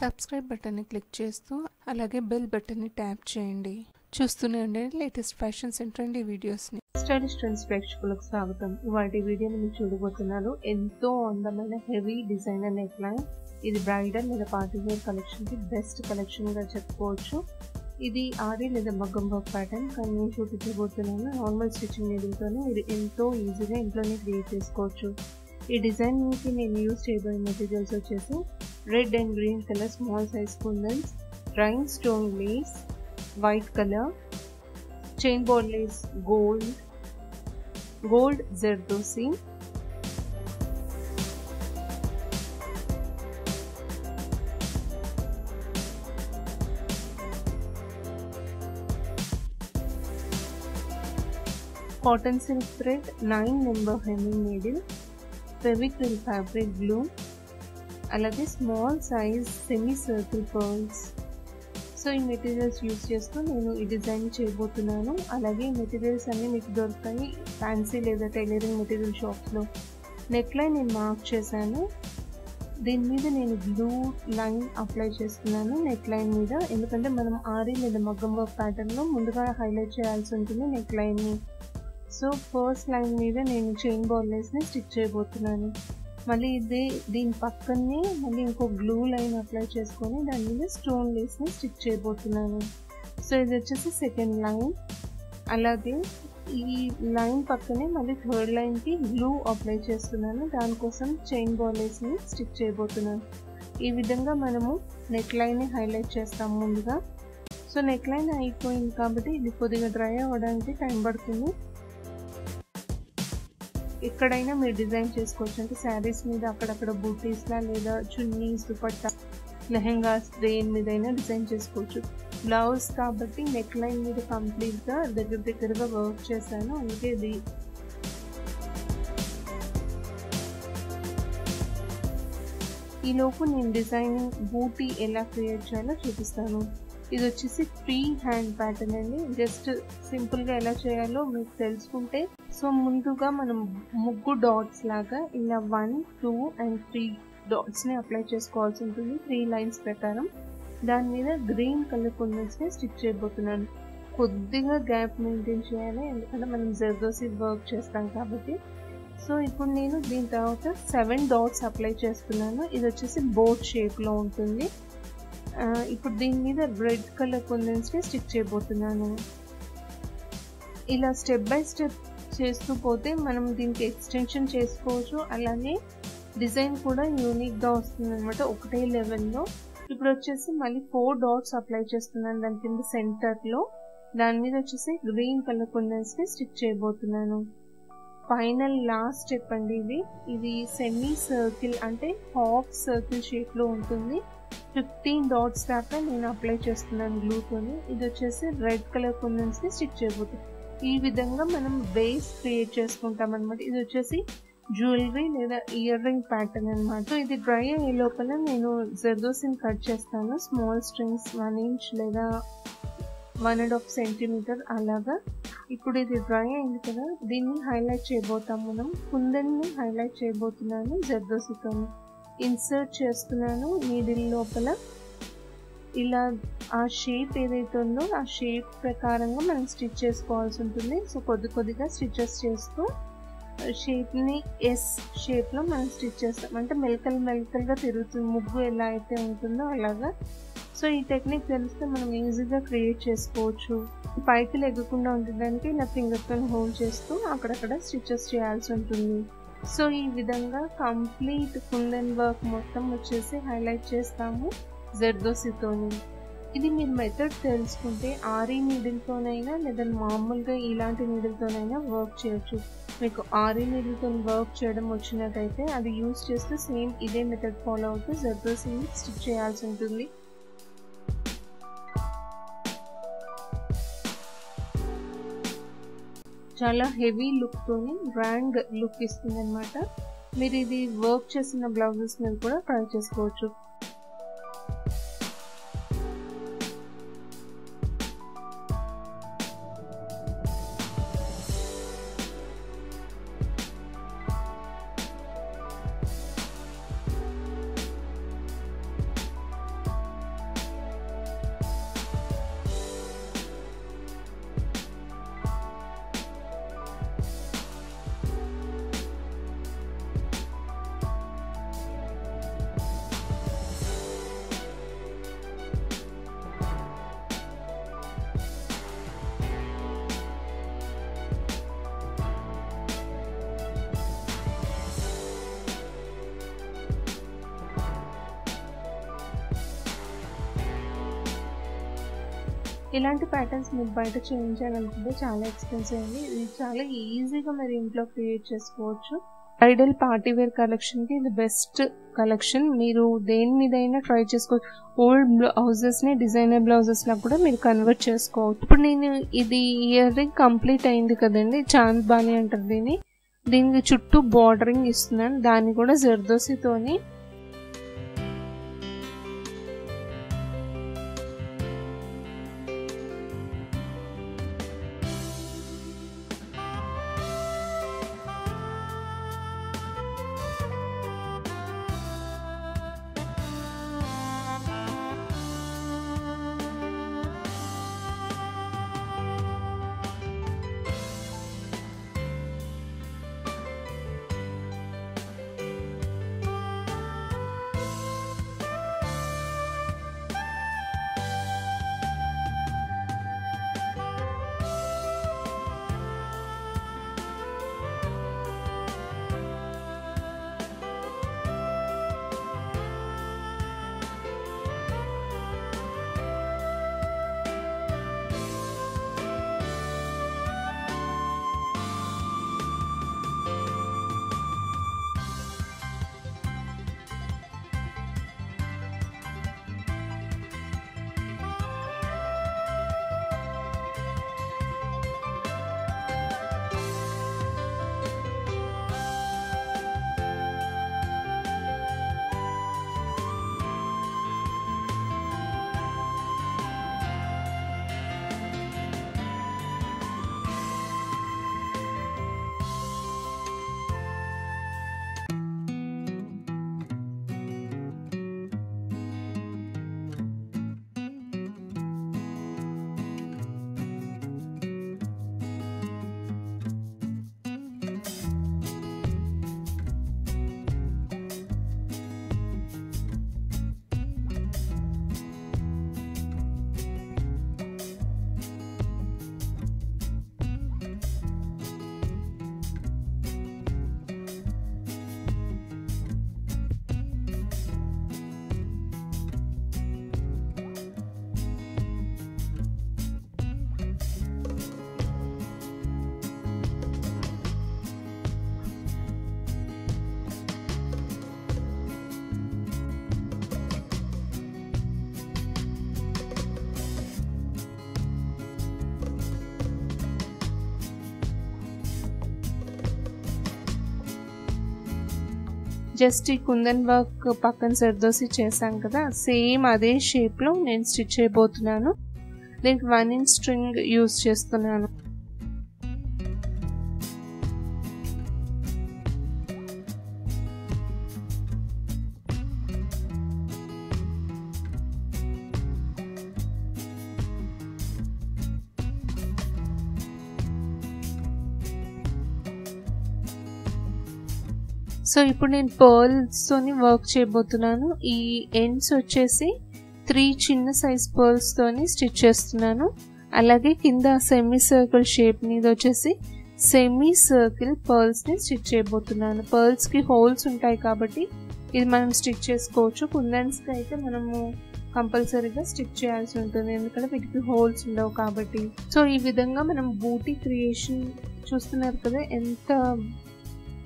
Subscribe బటన్ని click చేస్తూ అలాగే బెల్ బటన్ని ట్యాప్ చేయండి. చూస్తూనే ఉండండి లేటెస్ట్ ఫ్యాషన్స్ అండ్ ట్రెండీ వీడియోస్ని. స్టడీ స్ట్రెండ్స్ ప్రేక్షకులకు స్వాగతం. వాటి వీడియోని మీరు చూడబోతున్నారు. ఎంతో అందమైన హెవీ డిజైనర్ నెక్ లైన్ ఇది బ్రైడల్ లేదా పార్టీ వేర్కి బెస్ట్ కలెక్షన్గా చెప్పుకోవచ్చు. ఇది ఆరి లేదా మగ్గం వర్క్ ప్యాటర్న్ కానీ నేను చూపించబోతున్నాను. నార్మల్ స్టిచ్చింగ్ నీడిల్తోనే ఇది ఎంతో ఈజీగా ఇంట్లోనే క్రియేట్ చేసుకోవచ్చు. ఈ డిజైన్కి నేను యూజ్ చేయబోయే మెటీరియల్స్ వచ్చేసి red and green colour small size kundans rhinestone lace white colour chain board lace gold gold zardosi cotton silk thread nine number hemming needle Fevicryl fabric glue అలాగే small size semi circle pearls so ఈ materials use చేస్తూ నేను ఈ design చేయబోతున్నాను. అలాగే ఈ materials అన్నీ మీకు దొరుకుతాయి ఫ్యాన్సీ లేదా టైలరింగ్ మెటీరియల్ షాప్స్లో నెక్లైన్ నేను మార్క్ చేశాను. దీని మీద నేను బ్లూ లైన్ అప్లై చేస్తున్నాను నెక్ లైన్ మీద. ఎందుకంటే మనం ఆరి లేదా మగ్గం వర్క్ ప్యాటర్న్లో ముందుగా హైలైట్ చేయాల్సి ఉంటుంది నెక్ లైన్ని సో ఫస్ట్ లైన్ మీద నేను చైన్ బాల్లెస్ని స్టిచ్ చేయబోతున్నాను. మళ్ళీ ఇది దీని పక్కనే మళ్ళీ ఇంకో బ్లూ లైన్ అప్లై చేసుకొని దాని మీద స్టోన్ లేస్ని స్టిచ్ చేయబోతున్నాను. సో ఇది వచ్చేసి సెకండ్ లైన్ అలాగే ఈ లైన్ పక్కనే మళ్ళీ థర్డ్ లైన్కి బ్లూ అప్లై చేస్తున్నాను. దానికోసం చైన్ బాలేస్ని స్టిచ్ చేయబోతున్నాను. ఈ విధంగా మనము నెక్ లైన్ని హైలైట్ చేస్తాము ముందుగా. సో నెక్ లైన్ అయిపోయింది కాబట్టి ఇది కొద్దిగా డ్రై అవ్వడానికి టైం పడుతుంది. ఎక్కడైనా మీరు డిజైన్ చేసుకోవచ్చు. అంటే శారీస్ మీద అక్కడక్కడ బూటీస్లా లేదా చున్నీస్ దుపట్టా లెహెంగాస్ స్ట్రెయిన్ మీద అయినా డిజైన్ చేసుకోవచ్చు. బ్లౌజ్ కాబట్టి నెక్ లైన్ మీద కంప్లీట్గా దగ్గర దగ్గరగా వర్క్ చేశాను. అందుకే ఇది ఈలోపు నేను డిజైనింగ్ బూటీ ఎలా క్రియేట్ చేయాలో చూపిస్తాను. ఇది వచ్చేసి ఫ్రీ హ్యాండ్ ప్యాటర్న్ అండి. జస్ట్ సింపుల్గా ఎలా చేయాలో మీకు తెలుసుకుంటే. సో ముందుగా మనం ముగ్గు డాట్స్ లాగా ఇలా వన్ టూ అండ్ త్రీ డాట్స్ని అప్లై చేసుకోవాల్సి ఉంటుంది. త్రీ లైన్స్ ప్రకారం. దాని మీద గ్రీన్ కలర్ కుందన్స్ని స్టిచ్ చేయబోతున్నాను. కొద్దిగా గ్యాప్ మెయింటైన్ చేయాలి. ఎందుకంటే మనం జర్దోసి వర్క్ చేస్తాం కాబట్టి. సో ఇప్పుడు నేను దీని తర్వాత సెవెన్ డాట్స్ అప్లై చేస్తున్నాను. ఇది వచ్చేసి బోట్ షేప్లో ఉంటుంది. ఇప్పుడు దీని మీద రెడ్ కలర్ కుందన్స్ని స్టిచ్ చేయబోతున్నాను. ఇలా స్టెప్ బై స్టెప్ చేస్తూ పోతే మనం దీనికి ఎక్స్టెన్షన్ చేసుకోవచ్చు. అలానే డిజైన్ కూడా యూనిక్గా వస్తుంది అనమాట ఒకటే లెవెల్లో. ఇప్పుడు వచ్చేసి మళ్ళీ ఫోర్ డాట్స్ అప్లై చేస్తున్నాను దాని కింద సెంటర్లో. దాని మీద వచ్చేసి గ్రీన్ కలర్ కుందన్స్ని స్టిచ్ చేయబోతున్నాను. ఫైనల్ లాస్ట్ స్టెప్ అండి ఇది. ఇది సెమీ సర్కిల్ అంటే హాఫ్ సర్కిల్ షేప్లో ఉంటుంది. ఫిఫ్టీన్ డాట్స్ దాకా నేను అప్లై చేస్తున్నాను గ్లూతోని ఇది వచ్చేసి రెడ్ కలర్ కుందన్స్ని స్టిచ్ చేయబోతుంది. ఈ విధంగా మనం బేస్ క్రియేట్ చేసుకుంటాం అనమాట ఇది వచ్చేసి జ్యువెలరీ లేదా ఇయర్ రింగ్ ప్యాటర్న్ అనమాట ఇది డ్రై అయ్యే లోపల నేను జర్దోసిని కట్ చేస్తాను. స్మాల్ స్ట్రింగ్స్ వన్ ఇంచ్ లేదా వన్ అండ్ హాఫ్ సెంటీమీటర్ అలాగా. ఇప్పుడు ఇది డ్రై అయింది కదా దీన్ని హైలైట్ చేయబోతాం మనం. కుందన్ని హైలైట్ చేయబోతున్నాను జర్దోసితో ఇన్సర్ట్ చేస్తున్నాను నీడిల్ లోపల. ఇలా ఆ షేప్ ఏదైతే ఉందో ఆ షేప్ ప్రకారంగా మనం స్టిచ్ చేసుకోవాల్సి ఉంటుంది. సో కొద్ది కొద్దిగా స్టిచెస్ చేస్తూ షేప్ని ఎస్ షేప్లో మనం స్టిచ్ చేస్తాం. అంటే మెలకలు మెలకలుగా తిరుగుతుంది. ముగ్గు ఎలా అయితే ఉంటుందో అలాగా. సో ఈ టెక్నిక్ తెలిస్తే మనం ఈజీగా క్రియేట్ చేసుకోవచ్చు. పైకి లెగ్గకుండా ఉండడానికి ఇలా ఫింగర్తో హోల్డ్ చేస్తూ అక్కడక్కడ స్టిచెస్ చేయాల్సి ఉంటుంది. సో ఈ విధంగా కంప్లీట్ కుందన్ వర్క్ మొత్తం వచ్చేసి హైలైట్ చేస్తాము జర్దోసితోని. ఇది మీరు మెథడ్ తెలుసుకుంటే ఆరీ నీడిల్తోనైనా లేదా మామూలుగా ఇలాంటి నీడిల్తోనైనా వర్క్ చేయొచ్చు. మీకు ఆరీ నీడిల్తో వర్క్ చేయడం వచ్చినట్టయితే అది యూస్ చేస్తూ సేమ్ ఇదే మెథడ్ ఫాలో అవుతూ జర్దోసిని స్టిచ్ చేయాల్సి ఉంటుంది. చాలా హెవీ లుక్తోని గ్రాండ్ లుక్ ఇస్తుంది అనమాట మీరు ఇది వర్క్ చేసిన బ్లౌజెస్ మీద కూడా ట్రై చేసుకోవచ్చు. ఇలాంటి ప్యాటర్న్స్ మీరు బయట చేయించాలనుకుంటే చాలా ఎక్స్పెన్సివ్ అండి. ఇది చాలా ఈజీగా మీరు ఇంట్లో క్రియేట్ చేసుకోవచ్చు. బ్రైడల్ పార్టీ వేర్ కలెక్షన్కి ఇది బెస్ట్ కలెక్షన్ మీరు దేని మీదైనా ట్రై చేసుకోవచ్చు. ఓల్డ్ బ్లౌజెస్ని డిజైనర్ బ్లౌజెస్ లా కూడా మీరు కన్వర్ట్ చేసుకోవచ్చు. ఇప్పుడు నేను ఇది ఇయర్ రింగ్ కంప్లీట్ అయింది కదండి. చాంద్ బాని అంటారు దీన్ని. దీనికి చుట్టూ బార్డరింగ్ ఇస్తున్నాను. దాన్ని కూడా జర్దోసితోని జస్ట్ ఈ కుందన్ వర్క్ పక్కన సర్దోసి చేశాం కదా సేమ్ అదే షేప్లో నేను స్టిచ్ చేయబోతున్నాను దీనికి వన్ ఇంచ్ స్ట్రింగ్ యూస్ చేస్తున్నాను. సో ఇప్పుడు నేను పర్ల్స్తోని వర్క్ చేయబోతున్నాను. ఈ ఎండ్స్ వచ్చేసి త్రీ చిన్న సైజ్ పర్ల్స్తోని స్టిచ్ చేస్తున్నాను. అలాగే కింద సెమీ సర్కిల్ షేప్ మీద వచ్చేసి సెమీ సర్కిల్ పర్ల్స్ని స్టిచ్ చేయబోతున్నాను. పర్ల్స్కి హోల్స్ ఉంటాయి కాబట్టి ఇది మనం స్టిచ్ చేసుకోవచ్చు. కుందన్స్కి అయితే మనము కంపల్సరీగా స్టిచ్ చేయాల్సి ఉంటుంది. ఎందుకంటే వీటికి హోల్స్ ఉండవు కాబట్టి. సో ఈ విధంగా మనం బూటీ క్రియేషన్ చూస్తున్నారు కదా ఎంత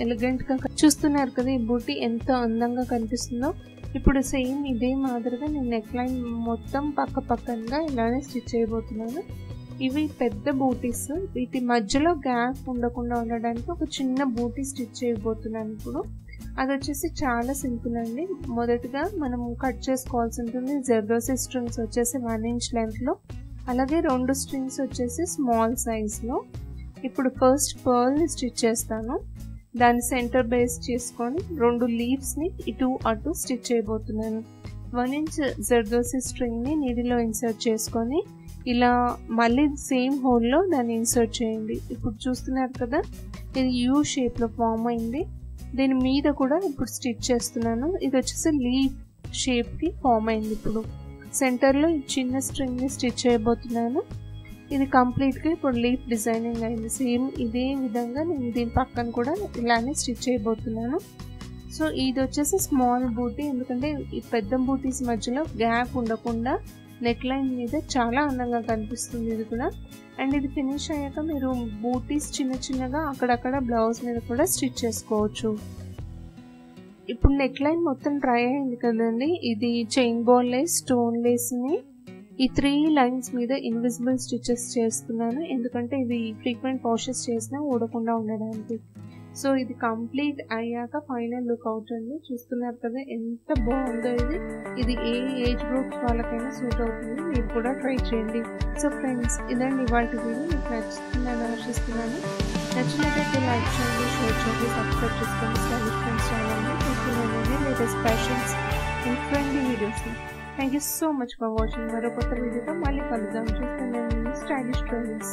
ఎలిగెంట్గా చూస్తున్నారు కదా ఈ బూటీ ఎంత అందంగా కనిపిస్తుందో. ఇప్పుడు సేమ్ ఇదే మాదిరిగా నేను నెక్ లైన్ మొత్తం పక్క పక్కనగా ఇలానే స్టిచ్ చేయబోతున్నాను. ఇవి పెద్ద బూటీస్. వీటి మధ్యలో గ్యాప్ ఉండకుండా ఉండడానికి ఒక చిన్న బూటీ స్టిచ్ చేయబోతున్నాను ఇప్పుడు. అది వచ్చేసి చాలా సింపుల్ అండి. మొదటగా మనం కట్ చేసుకోవాల్సి ఉంటుంది. జెర్దోసి స్ట్రింగ్స్ వచ్చేసి వన్ ఇంచ్ లెంత్లో అలాగే రెండు స్ట్రింగ్స్ వచ్చేసి స్మాల్ సైజ్లో ఇప్పుడు ఫస్ట్ పర్ల్ని స్టిచ్ చేస్తాను. దాన్ని సెంటర్ బేస్ చేసుకొని రెండు లీవ్స్ని ఇటు అటు స్టిచ్ చేయబోతున్నాను. వన్ ఇంచ్ జర్దోసి స్ట్రింగ్ని నీడిలో ఇన్సర్ట్ చేసుకొని ఇలా మళ్ళీ సేమ్ హోల్లో దాన్ని ఇన్సర్ట్ చేయండి. ఇప్పుడు చూస్తున్నారు కదా ఇది యూ షేప్లో ఫామ్ అయింది. దీని మీద కూడా ఇప్పుడు స్టిచ్ చేస్తున్నాను. ఇది వచ్చేసి లీఫ్ షేప్కి ఫామ్ అయింది ఇప్పుడు. సెంటర్లో ఈ చిన్న స్ట్రింగ్ని స్టిచ్ చేయబోతున్నాను. ఇది కంప్లీట్గా ఇప్పుడు లీఫ్ డిజైనింగ్ అయింది. సేమ్ ఇదే విధంగా నేను దీని పక్కన కూడా ఇలానే స్టిచ్ చేయబోతున్నాను. సో ఇది వచ్చేసి స్మాల్ బూటీ. ఎందుకంటే ఈ పెద్ద బూటీస్ మధ్యలో గ్యాప్ ఉండకుండా నెక్ లైన్ మీద చాలా అందంగా కనిపిస్తుంది ఇది కూడా. అండ్ ఇది ఫినిష్ అయ్యాక మీరు బూటీస్ చిన్న చిన్నగా అక్కడక్కడ బ్లౌజ్ మీద కూడా స్టిచ్ చేసుకోవచ్చు. ఇప్పుడు నెక్ లైన్ మొత్తం డ్రై అయింది కదండి. ఇది చైన్ బాల్ లేస్ స్టోన్ లేస్ని ఈ త్రీ లైన్స్ మీద ఇన్విజిబుల్ స్టిచెస్ చేస్తున్నాను ఎందుకంటే ఇది ఫ్రీక్వెంట్ వాషెస్ చేసినా ఊడకుండా ఉండడానికి సో ఇది కంప్లీట్ అయ్యాక ఫైనల్ లుక్ అవుతుంది చూస్తున్నారు కదా ఎంత బాగుందో ఇది ఇది ఏ ఏజ్ గ్రూప్స్ వాళ్ళకైనా సూట్ అవుతుంది మీరు కూడా ట్రై చేయండి సో ఫ్రెండ్స్ ఇదండి ఇవాళ వీడియో మీకు నచ్చుతుందని ఆశిస్తున్నాను నచ్చినట్లయితే లైక్ చేయండి షేర్ చేయండి సబ్స్క్రైబ్ చేసుకోండి స్టైలిష్ ఫ్రెండ్స్ ఛానల్ని చూస్తున్నానండి latest fashions and trendy videos thank you so much for watching మరో కొత్త వీడియోతో మళ్ళీ కలుద్దాం చూస్తున్నాను స్టైలిష్ ట్రెండ్స్